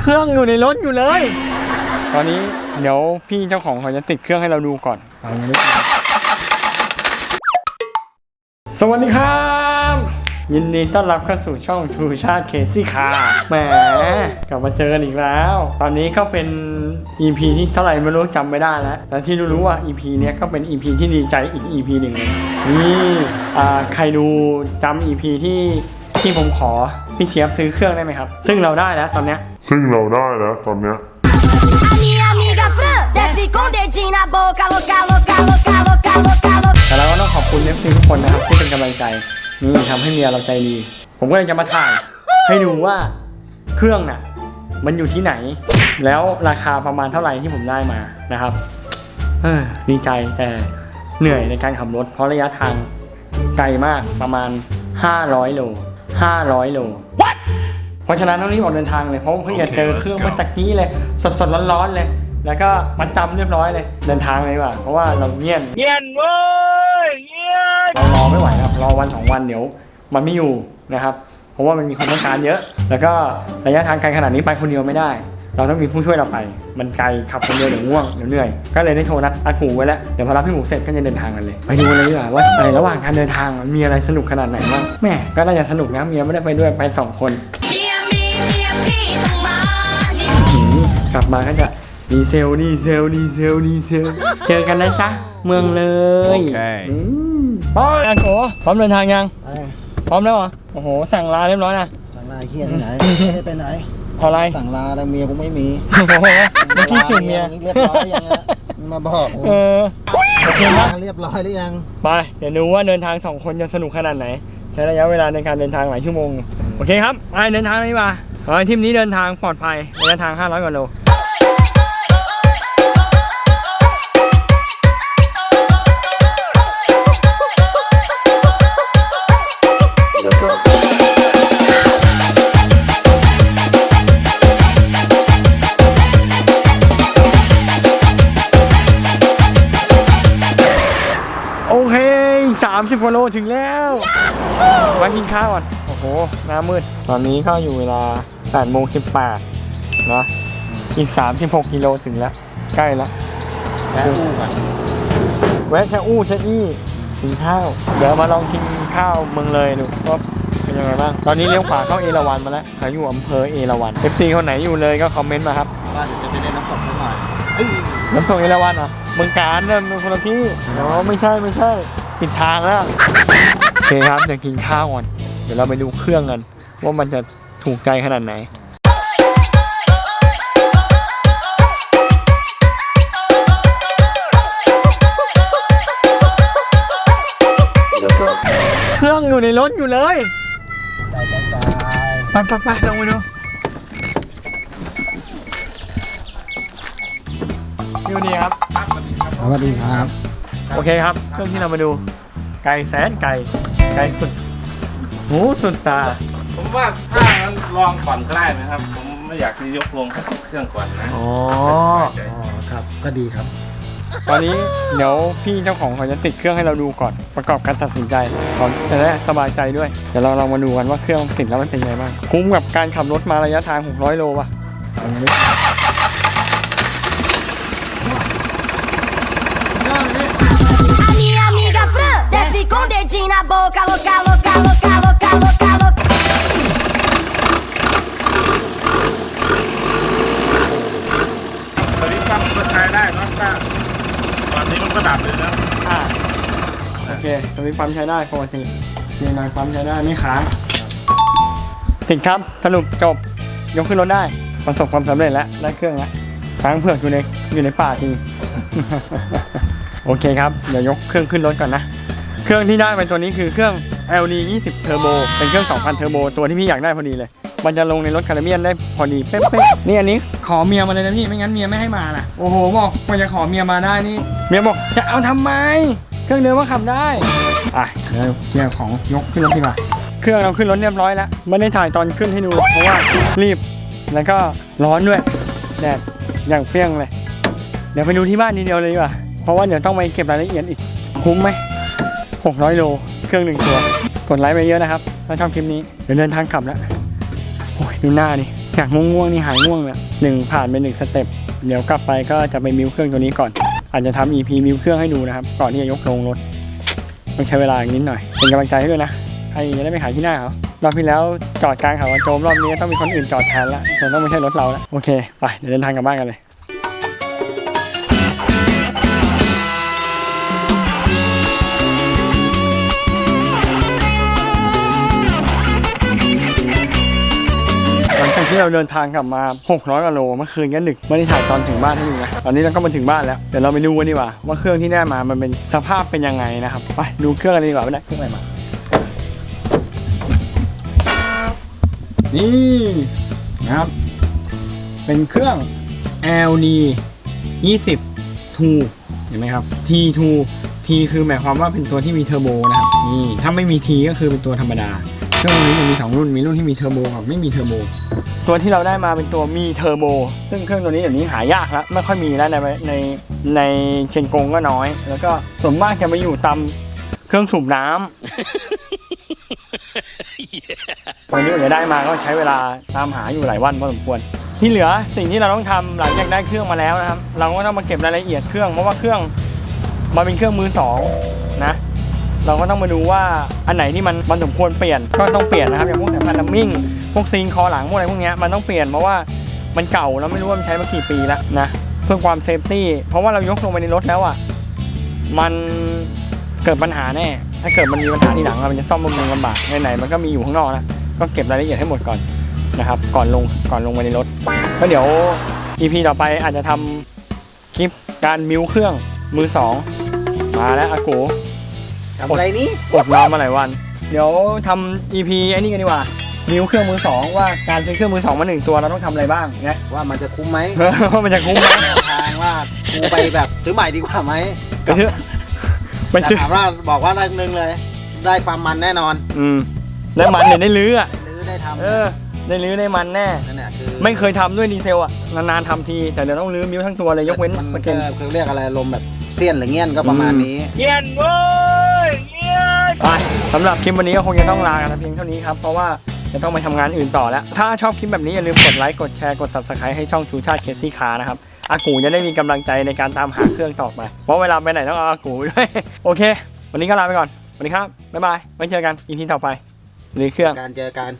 เครื่องอยู่ในรถอยู่เลย ตอนนี้เดี๋ยวพี่เจ้าของเขาจะติดเครื่องให้เราดูก่อนเรายังไม่ติดสวัสดีครับ ยินดีต้อนรับเข้าสู่ช่องชูชาติเคซี่คาแหมกลับมาเจอกันอีกแล้ว ตอนนี้ก็เป็น EP ที่เท่าไหร่ไม่รู้จำไม่ได้แล้วแต่ที่รู้ๆว่า EP เนี้ยก็เป็น EP ที่ดีใจอีก EP หนึ่งเลยนี่อ่าใครดูจำ EP ที่ที่ผมขอ พี่เทียบซื้อเครื่องได้ไหมครับ ซึ่งเราได้แล้วตอนเนี้ยซึ่งเราได้แล้วตอนเนี้ย A minha amiga Fran desce com dedinho na boca, louca, louca, louca, louca, louca, louca. แต่เราก็ต้องขอบคุณ FC ทุกคนนะครับที่เป็นกำลังใจนี่ทำให้เมียเราใจดี ผมก็เลยจะมาถ่ายให้ดูว่าเครื่องน่ะ มันอยู่ที่ไหน แล้วราคาประมาณเท่าไหร่ที่ผมได้มานะครับ เออดีใจแต่เหนื่อยในการขับรถ เพราะระยะทางไกลมากประมาณ 500 โล 500โลเพราะฉะนั้นต้องรีบออกเดินทางเลยเพราะว่าเพิ่งจะเจอเครื่องเมื่อตะกี้เลย สดๆร้อนๆเลย แล้วก็มัดจำเรียบร้อยเลย เดินทางเลยดีกว่า เพราะว่าเราเงียนเย็นเว้ยเย็นเรารอไม่ไหวครับรอวันสองวันเดี๋ยว มันไม่อยู่นะครับ เพราะว่ามันมีความต้องการเยอะ แล้วก็ระยะทางไกลขนาดนี้ไปคนเดียวไม่ได้ เราต้องมีผู้ช่วยเราไป มันไกลขับคนเดียวเดี๋ยวง่วงเดี๋ยวเหนื่อย ก็เลยได้โทรนัดอัดหมูไว้แล้ว เดี๋ยวพอรับพี่หมูเสร็จก็จะเดินทางกันเลย ไปดูเลยดีกว่าว่าในระหว่างการเดินทางมันมีอะไรสนุกขนาดไหนบ้าง แม่ก็น่าจะสนุกนะเมียไม่ได้ไปด้วยไปสองคน Minha, minha, minha prima, mãe. หือกลับมาก็จะดีเซลดีเซลดีเซลดีเซล เจอกันนะจ๊ะเมืองเลยโอเคอืมไปอาโกพร้อมเดินทางยัง พร้อมแล้วเหรอ โอ้โห สั่งลาเรียบร้อยนะสั่งลาเฮียที่ไหนไม่ได้ไปไหน เอาอะไร สั่งลาแล้วเมียกูไม่มีโอ้โหเมื่อกี้จุ่มเมียเรียบร้อยยังอะมึงมาบอกเออโอเคนะเรียบร้อยหรือยังไปเดี๋ยวดูว่าเดินทางสองคนจะสนุกขนาดไหน ใช้ระยะเวลาในการเดินทางหลายชั่วโมง โอเคครับไปเดินทางเลยดีกว่าขอให้ทริปนี้เดินทางปลอดภัยระยะทาง 500กว่าโล มากินข้าวก่อน โอ้โห หน้ามืด ตอนนี้ก็อยู่เวลา8โมง18นะอีก 36กิโลถึงแล้ว ใกล้แล้วแล้วอู้ก่อนแวะชะอู้ชะอี้กินข้าว เดี๋ยวมาลองกินข้าวเมืองเลยดูว่าเป็นยังไงบ้าง ตอนนี้เลี้ยวขวาเข้าเอราวันมาแล้วเขาอยู่อำเภอเอราวัน FC คนไหนอยู่เลยก็คอมเมนต์มาครับว่าเดี๋ยวจะไปเล่นน้ำตกสักหน่อยเอ้ยน้ำตกเอราวันเหรอเมืองการเนี่ยมันคนละที่อ๋อไม่ใช่ไม่ใช่ผิดทางแล้วโอ เคครับเดี๋ยวกินข้าวก่อน เดี๋ยวเราไปดูเครื่องกัน ว่ามันจะถูกใจขนาดไหนเครื่องอยู่ในรถอยู่เลยตายตายตายไปไปไปลงไปดู อยู่นี่ครับ สวัสดีครับ โอเคครับ เครื่องที่เรามาดู ไก่แสนไก่ไก่สุดหูสุดตา ผมว่าถ้างั้นลองก่อนก็ได้นะครับ ผมไม่อยากจะยกลงเครื่องก่อนนะอ๋อ อ๋อครับ ก็ดีครับ ตอนนี้เดี๋ยวพี่เจ้าของเขาจะติดเครื่องให้เราดูก่อนประกอบการตัดสินใจก่อนจะได้สบายใจด้วย เดี๋ยวเราลองมาดูกันว่าเครื่องติดแล้วมันเป็นยังไงบ้างคุ้มกับการขับรถมาระยะทาง 600 โลป่ะ นี้มันก็ดับเลยนะอ่าโอเคสวิตช์ปั๊มใช้ได้ปกติเรียนนานปั๊มใช้ได้ไม่ค้างติดครับสรุปจบยกขึ้นรถได้ ประสบความสำเร็จแล้วได้เครื่องแล้วช้างเผือกอยู่ในอยู่ในป่าจริง โอเคครับ เดี๋ยวยกเครื่องขึ้นรถก่อนนะ เครื่องที่ได้เป็นตัวนี้คือเครื่อง LD 20 Turbo เป็นเครื่อง 2,000 Turbo ตัวที่พี่อยากได้พอดีเลย มันจะลงในรถคาร์เมียนได้พอดีเป๊ะๆนี่อันนี้ขอเมียมาเลยนะพี่ไม่งั้นเมียไม่ให้มานะโอ้โหบอกกว่าจะขอเมียมาได้นี่เมียบอกจะเอาทำไม เครื่องเดิมว่าขับได้อะเดี๋ยวเคลียร์ของยกขึ้นรถดีกว่าเครื่องเราขึ้นรถเรียบร้อยแล้วไม่ได้ถ่ายตอนขึ้นให้ดู เพราะว่ารีบแล้วก็ร้อนด้วยแดดอย่างเปรี้ยงเลย เดี๋ยวไปดูที่บ้านทีเดียวเลยดีกว่าเพราะว่าเดี๋ยวต้องไปเก็บรายละเอียดอีกคุ้มไหม600โลเครื่องหนึ่งตัวกดไลค์ไปเยอะนะครับถ้าชอบคลิปนี้เดี๋ยวเดินทางกลับแล้วโอ้ย ดูหน้าดิจากง่วงๆนี่หายง่วงแล้วหนึ่งผ่านไปหนึ่งสเต็ปเดี๋ยวกลับไปก็จะไปมิวเครื่องตัวนี้ก่อน อาจจะทำ EP มิวเครื่องให้ดูนะครับ ก่อนที่จะยกลงรถต้องใช้เวลาอีกนิดหน่อย เป็นกำลังใจให้ด้วยนะใครจะได้ไม่ขายที่หน้าเขารอบที่แล้วจอดกลางเขาโจมรอบนี้ต้องมีคนอื่นจอดแทนละแต่ต้องไม่ใช่รถเราละโอเคไปเดี๋ยวเดินทางกลับบ้านกันเลย ที่เราเดินทางกลับมา 600กิโลเมื่อคืนก็ดึกไม่ได้ถ่ายตอนถึงบ้านให้ดูนะตอนนี้เราก็มาถึงบ้านแล้วเดี๋ยวเราไปดูกันดีกว่าว่าเครื่องที่ได้มามันเป็นสภาพเป็นยังไงนะครับไปดูเครื่องกันดีกว่าว่าได้เครื่องอะไรมานี่นะครับ เป็นเครื่อง LD 20 2เห็นไหมครับ T2 T คือหมายความว่าเป็นตัวที่มีเทอร์โบนะครับนี่ถ้าไม่มี T ก็คือเป็นตัวธรรมดา เครื่องนี้มันมี2รุ่นมีรุ่นที่มีเทอร์โบกับไม่มีเทอร์โบตัวที่เราได้มาเป็นตัวมีเทอร์โบซึ่งเครื่องตัวนี้เดี๋ยวนี้หายากแล้วไม่ค่อยมีแล้วในในในเชนกงก็น้อย แล้วก็ส่วนมากจะไปอยู่ตามเครื่องสูบน้ำวันนี้เราได้มาก็ใช้เวลาตามหาอยู่หลายวันพอสมควร ที่เหลือสิ่งที่เราต้องทำหลังจากได้เครื่องมาแล้วนะครับ เราก็ต้องมาเก็บรายละเอียดเครื่องเพราะว่าเครื่องมันเป็นเครื่องมือสองนะ เราก็ต้องมาดูว่าอันไหนที่มันมันสมควรเปลี่ยนก็ต้องเปลี่ยนนะครับอย่างพวกสายพันธุ์ลัมมิ่งพวกซีนคอหลังพวกอะไรพวกนี้มันต้องเปลี่ยนเพราะว่ามันเก่าแล้วไม่รู้ว่ามันใช้มากี่ปีแล้วนะเพื่อความเซฟตี้เพราะว่าเรายกลงไปในรถแล้วอะมันเกิดปัญหาแน่ ถ้าเกิดมันมีปัญหาที่หลังอะมันจะซ่อมบำรุงลำบากไหนๆมันก็มีอยู่ข้างนอกนะก็เก็บรายละเอียดให้หมดก่อนนะครับ ก่อนลงก่อนลงไปในรถก็เดี๋ยว EP ต่อไปอาจจะทำคลิปการมิวเครื่องมือสองมาแล้วอากู ทำอะไรนี้อดนอนมาหลายวัน เดี๋ยวทำ EP ไอ้นี่กันดีกว่ามิวเครื่องมือสองว่าการซื้อเครื่องมือสองมาหนึ่งตัวเราต้องทำอะไรบ้างเนี่ยว่ามันจะคุ้มไหมว่ามันจะคุ้มไหมแนวทางว่ากูไปแบบซื้อใหม่ดีกว่าไหมไปซื้อไปแต่ซื้อถามว่าบอกว่าได้หนึ่งเลย ได้ความมันแน่นอน อืมได้มันเนี่ยได้ลื้ออะได้รื้อได้ทำเออได้ลื้อได้มันแน่นั่นแหละคือไม่เคยทำด้วยดีเซลอะนานๆทำทีแต่เดี๋ยวต้องลื้อมิวทั้งตัวเลยยกเว้นมันประก็เก็นคือเรียกอะไรลมแบบเสี้ยนหรือเงี้ยนก็ประมาณนี้เย็นเว้ยเย็น ไปสำหรับคลิปวันนี้ก็คงจะต้องลากันเพียงเท่านี้ครับเพราะว่าจะต้องไปทำงานอื่นต่อแล้ว ถ้าชอบคลิปแบบนี้อย่าลืมกดไลค์กดแชร์กด subscribe ให้ช่องชูชาติเคซี่คานะครับอากูจะได้มีกำลังใจในการตามหาเครื่องต่อไปเพราะเวลาไปไหนต้องเอาอากูไปด้วยโอเค วันนี้ก็ลาไปก่อนสวัสดีครับบ๊ายบายไว้เจอกัน EP ต่อไปหรือเครื่องการเจอกัน